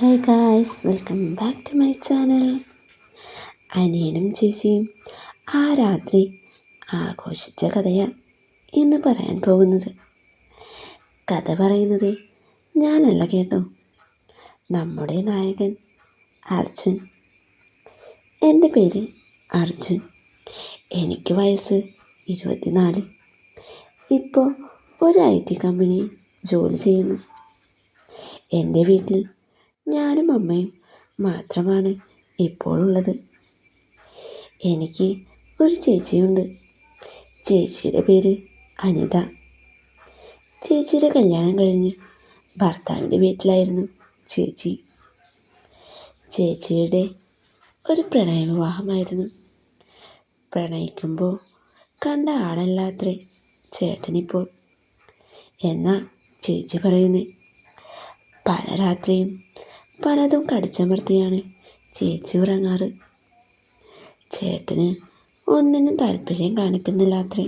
Hi guys welcome back to my channel അനിയനും ചേച്ചിയും ആ രാത്രി ആഘോഷിച്ച കഥയാണ് ഇന്ന് പറയാൻ പോകുന്നത്. കഥ പറയുന്നത് ഞാനല്ല കേട്ടോ. നമ്മുടെ നായകൻ അർജുൻ. എന്റെ പേര് അർജുൻ. എനിക്ക് വയസ്സ് ഇരുപത്തിനാല്. ഇപ്പോൾ ഒരു ഐ ടി കമ്പനിയിൽ ജോലി ചെയ്യുന്നു. എന്റെ വീട്ടിൽ ഞാനും അമ്മയും മാത്രമാണ് ഇപ്പോഴുള്ളത്. എനിക്ക് ഒരു ചേച്ചിയുണ്ട്. ചേച്ചിയുടെ പേര് അനിത. ചേച്ചിയുടെ കല്യാണം കഴിഞ്ഞ് ഭർത്താവിന്റെ വീട്ടിലായിരുന്നു ചേച്ചി. ചേച്ചിയുടെ ഒരു പ്രണയ വിവാഹമായിരുന്നു പ്രണയിക്കുമ്പോൾ കണ്ട ആളല്ലാത്രേ ചേട്ടനിപ്പോൾ. എന്നാ ചേച്ചി പറയുന്നേ. പല രാത്രിയും പലതും കടിച്ചമർത്തിയാണ് ചേച്ചി ഉറങ്ങാറ്. ചേട്ടന് ഒന്നിനും താല്പര്യം കാണിക്കുന്നില്ല അത്രേ.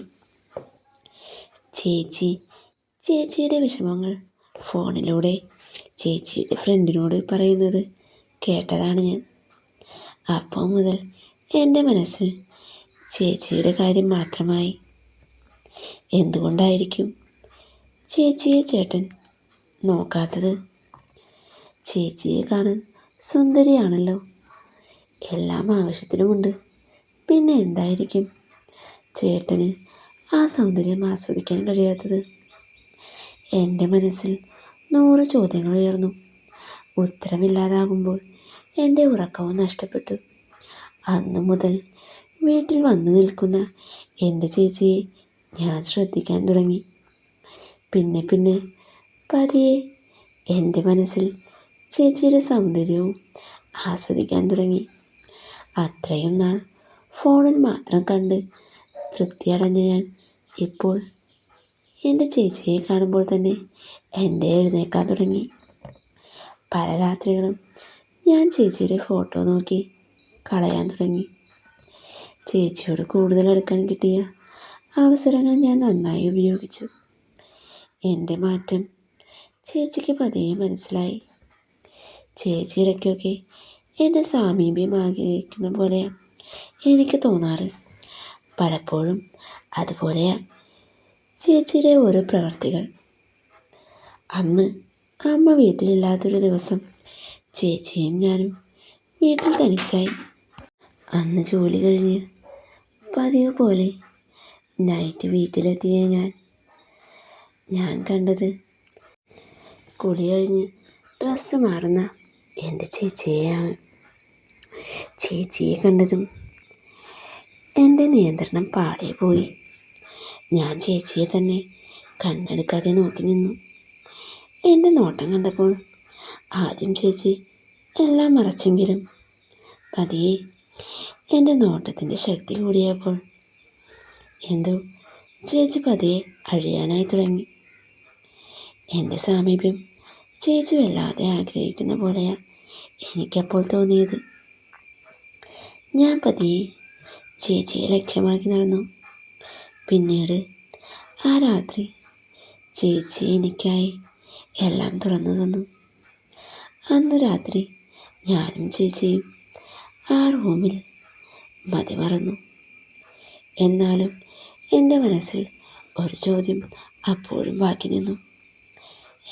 ചേച്ചി ചേച്ചിയുടെ വിഷമങ്ങൾ ഫോണിലൂടെ ചേച്ചിയുടെ ഫ്രണ്ടിനോട് പറയുന്നത് കേട്ടതാണ് ഞാൻ. അപ്പോൾ മുതൽ എന്റെ മനസ്സ് ചേച്ചിയുടെ കാര്യം മാത്രമായി. എന്തുകൊണ്ടായിരിക്കും ചേച്ചിയെ ചേട്ടൻ നോക്കാത്തത്? ചേച്ചിയെ കാണാൻ സുന്ദരിയാണല്ലോ. എല്ലാം ആവശ്യത്തിനുമുണ്ട്. പിന്നെ എന്തായിരിക്കും? ചേട്ടന് ആ സൗന്ദര്യം ആസ്വദിക്കാൻ കഴിയാത്തത്. എന്റെ മനസ്സിൽ നൂറ് ചോദ്യങ്ങൾ ഉയർന്നു. ഉത്തരമില്ലാതാകുമ്പോൾ എന്റെ ഉറക്കവും നഷ്ടപ്പെട്ടു. അന്നു മുതൽ വീട്ടിൽ വന്നു നിൽക്കുന്ന എന്റെ ചേച്ചിയെ ഞാൻ ശ്രദ്ധിക്കാൻ തുടങ്ങി. പിന്നെ പിന്നെ പതിയെ എന്റെ മനസ്സിൽ ചേച്ചിയുടെ സൗന്ദര്യവും ആസ്വദിക്കാൻ തുടങ്ങി. അത്രയും നാൾ ഫോണിൽ മാത്രം കണ്ട് തൃപ്തിയടഞ്ഞ ഞാൻ ഇപ്പോൾ എന്റെ ചേച്ചിയെ കാണുമ്പോൾ തന്നെ എന്റെ എഴുന്നേക്കാൻ തുടങ്ങി. പല രാത്രികളും ഞാൻ ചേച്ചിയുടെ ഫോട്ടോ നോക്കി കളയാൻ തുടങ്ങി. ചേച്ചിയോട് കൂടുതൽ എടുക്കാൻ കിട്ടിയ അവസരങ്ങൾ ഞാൻ നന്നായി ഉപയോഗിച്ചു. എന്റെ മാറ്റം ചേച്ചിക്ക് പതിയെ മനസ്സിലായി. ചേച്ചി ഇടയ്ക്കൊക്കെ എന്റെ സാമീപ്യം ആഗ്രഹിക്കുന്ന പോലെയാണ് എനിക്ക് തോന്നാറ്. പലപ്പോഴും അതുപോലെയാണ് ചേച്ചിയുടെ ഓരോ പ്രവർത്തികൾ. അന്ന് അമ്മ വീട്ടിലില്ലാത്തൊരു ദിവസം ചേച്ചിയും ഞാനും വീട്ടിൽ തനിച്ചായി. അന്ന് ജോലി കഴിഞ്ഞ് പതിവ് പോലെ നൈറ്റ് വീട്ടിലെത്തിയ ഞാൻ. ഞാൻ കണ്ടത് കുളി കഴിഞ്ഞ് ഡ്രസ്സ് മാറുന്ന എന്റെ ചേച്ചിയെയാണ് ചേച്ചിയെ കണ്ടതും എന്റെ നിയന്ത്രണം പാടെ പോയി ഞാൻ ചേച്ചിയെ തന്നെ കണ്ണെടുക്കാതെ നോക്കി നിന്നു. എന്റെ നോട്ടം കണ്ടപ്പോൾ ആദ്യം ചേച്ചി എല്ലാം മറച്ചെങ്കിലും പതിയെ എന്റെ നോട്ടത്തിന്റെ ശക്തി കൂടിയപ്പോൾ എന്തോ ചേച്ചി പതിയെ അഴിയാനായി തുടങ്ങി. എന്റെ സാമീപ്യം ചേച്ചി വല്ലാതെ ആഗ്രഹിക്കുന്ന പോലെയാ എനിക്കപ്പോൾ തോന്നിയത്. ഞാൻ പതിയെ ചേച്ചിയെ ലക്ഷ്യമാക്കി നടന്നു. പിന്നീട് ആ രാത്രി ചേച്ചി എനിക്കായി എല്ലാം തുറന്നു തന്നു. അന്നു രാത്രി ഞാനും ചേച്ചിയും ആ റൂമിൽ മതി മറന്നു എന്നാലും എന്റെ മനസ്സിൽ ഒരു ചോദ്യം അപ്പോഴും ബാക്കി നിന്നു.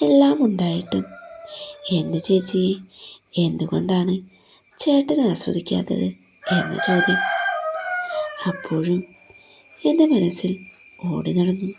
എല്ലാം ഉണ്ടായിട്ടും എന്റെ ചേച്ചി? എന്തുകൊണ്ടാണ് ചേട്ടൻ ആസ്വദിക്കാത്തത്? എന്ന ചോദ്യം. അപ്പോഴും എന്റെ മനസ്സിൽ ഓടി നടന്നു.